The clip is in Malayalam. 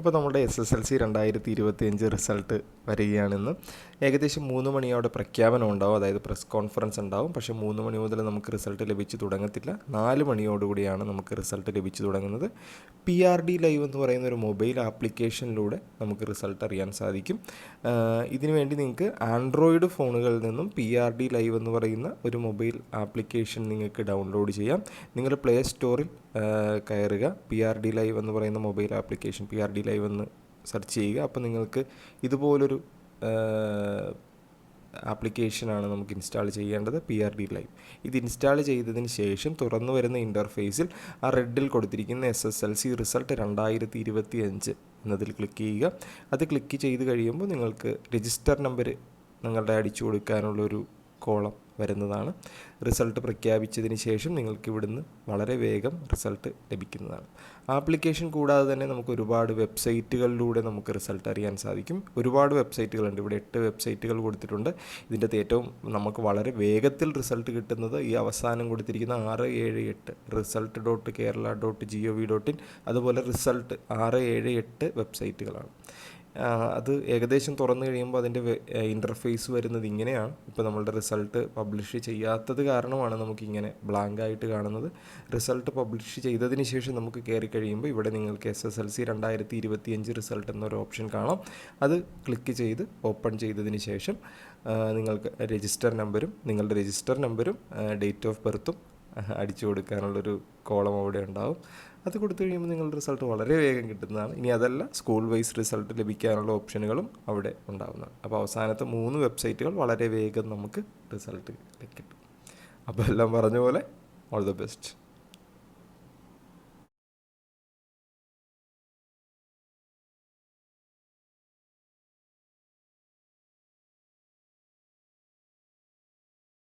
അപ്പോൾ നമ്മുടെ എസ് എസ് എൽ സി രണ്ടായിരത്തി ഇരുപത്തി അഞ്ച് റിസൾട്ട് വരികയാണെന്ന് ഏകദേശം മൂന്ന് മണിയോടെ പ്രഖ്യാപനം ഉണ്ടാവും. അതായത് പ്രസ് കോൺഫറൻസ് ഉണ്ടാവും. പക്ഷേ മൂന്ന് മണി മുതൽ നമുക്ക് റിസൾട്ട് ലഭിച്ചു തുടങ്ങത്തില്ല. നാല് മണിയോടുകൂടിയാണ് നമുക്ക് റിസൾട്ട് ലഭിച്ചു തുടങ്ങുന്നത്. പി ആർ ഡി ലൈവ് എന്ന് പറയുന്ന ഒരു മൊബൈൽ ആപ്ലിക്കേഷനിലൂടെ നമുക്ക് റിസൾട്ട് അറിയാൻ സാധിക്കും. ഇതിനുവേണ്ടി നിങ്ങൾക്ക് ആൻഡ്രോയിഡ് ഫോണുകളിൽ നിന്നും പി ആർ ഡി ലൈവ് എന്ന് പറയുന്ന ഒരു മൊബൈൽ ആപ്ലിക്കേഷൻ നിങ്ങൾക്ക് ഡൗൺലോഡ് ചെയ്യാം. നിങ്ങൾ പ്ലേ സ്റ്റോറിൽ കയറുക. പി ആർ ഡി ലൈവ് എന്ന് പറയുന്ന mobile application P R D live എന്ന് സെർച്ച് ചെയ്യുക. അപ്പോൾ നിങ്ങൾക്ക് ഇതുപോലൊരു ആപ്ലിക്കേഷനാണ് നമുക്ക് ഇൻസ്റ്റാൾ ചെയ്യേണ്ടത് പി ആർ ഡി ലൈവ് ഇത് ഇൻസ്റ്റാൾ ചെയ്തതിന് ശേഷം തുറന്നു വരുന്ന ഇന്റർഫേസിൽ ആ റെഡിൽ കൊടുത്തിരിക്കുന്ന S S L C result രണ്ടായിരത്തി ഇരുപത്തി അഞ്ച് എന്നതിൽ ക്ലിക്ക് ചെയ്യുക. അത് ക്ലിക്ക് ചെയ്ത് കഴിയുമ്പോൾ നിങ്ങൾക്ക് രജിസ്റ്റർ നമ്പർ നിങ്ങളുടെ അടിച്ചു കൊടുക്കാനുള്ളൊരു കോളം വരുന്നതാണ്. റിസൾട്ട് പ്രഖ്യാപിച്ചതിന് ശേഷം നിങ്ങൾക്ക് ഇവിടുന്ന് വളരെ വേഗം റിസൾട്ട് ലഭിക്കുന്നതാണ്. ആപ്ലിക്കേഷൻ കൂടാതെ തന്നെ നമുക്ക് ഒരുപാട് വെബ്സൈറ്റുകളിലൂടെ നമുക്ക് റിസൾട്ട് അറിയാൻ സാധിക്കും. ഒരുപാട് വെബ്സൈറ്റുകളുണ്ട്. ഇവിടെ എട്ട് വെബ്സൈറ്റുകൾ കൊടുത്തിട്ടുണ്ട്. ഇതിന്റെ ഏറ്റവും നമുക്ക് വളരെ വേഗത്തിൽ റിസൾട്ട് കിട്ടുന്നത് ഈ അവസാനം കൊടുത്തിരിക്കുന്ന ആറ് ഏഴ് എട്ട് result dot Kerala dot G O V dot in. അതുപോലെ റിസൾട്ട് ആറ് ഏഴ് എട്ട് വെബ്സൈറ്റുകളാണ്. അത് ഏകദേശം തുറന്നു കഴിയുമ്പോൾ അതിന്റെ ഇന്റർഫേസ് വരുന്നത് ഇങ്ങനെയാണ്. ഇപ്പോൾ നമ്മളുടെ റിസൾട്ട് പബ്ലിഷ് ചെയ്യാത്തത് കാരണമാണ് നമുക്കിങ്ങനെ ബ്ലാങ്ക് ആയിട്ട് കാണുന്നത്. റിസൾട്ട് പബ്ലിഷ് ചെയ്തതിന് ശേഷം നമുക്ക് കയറി കഴിയുമ്പോൾ ഇവിടെ നിങ്ങൾക്ക് എസ് എസ് എൽ സി രണ്ടായിരത്തി ഇരുപത്തിയഞ്ച് റിസൾട്ട് എന്നൊരു ഓപ്ഷൻ കാണാം. അത് ക്ലിക്ക് ചെയ്ത് ഓപ്പൺ ചെയ്തതിന് ശേഷം നിങ്ങൾക്ക് രജിസ്റ്റർ നമ്പരും നിങ്ങളുടെ രജിസ്റ്റർ നമ്പരും ഡേറ്റ് ഓഫ് ബർത്തും അടിച്ചു കൊടുക്കാനുള്ളൊരു കോളം അവിടെ ഉണ്ടാവും. അത് കൊടുത്തു കഴിയുമ്പോൾ നിങ്ങളുടെ റിസൾട്ട് വളരെ വേഗം കിട്ടുന്നതാണ്. ഇനി അതല്ല സ്കൂൾ വൈസ് റിസൾട്ട് ലഭിക്കാനുള്ള ഓപ്ഷനുകളും അവിടെ ഉണ്ടാവുന്നതാണ്. അപ്പോൾ അവസാനത്തെ മൂന്ന് വെബ്സൈറ്റുകൾ വളരെ വേഗം നമുക്ക് റിസൾട്ട് കിട്ടും. അപ്പോൾ എല്ലാം പറഞ്ഞ പോലെ ഓൾ ദ ബെസ്റ്റ്.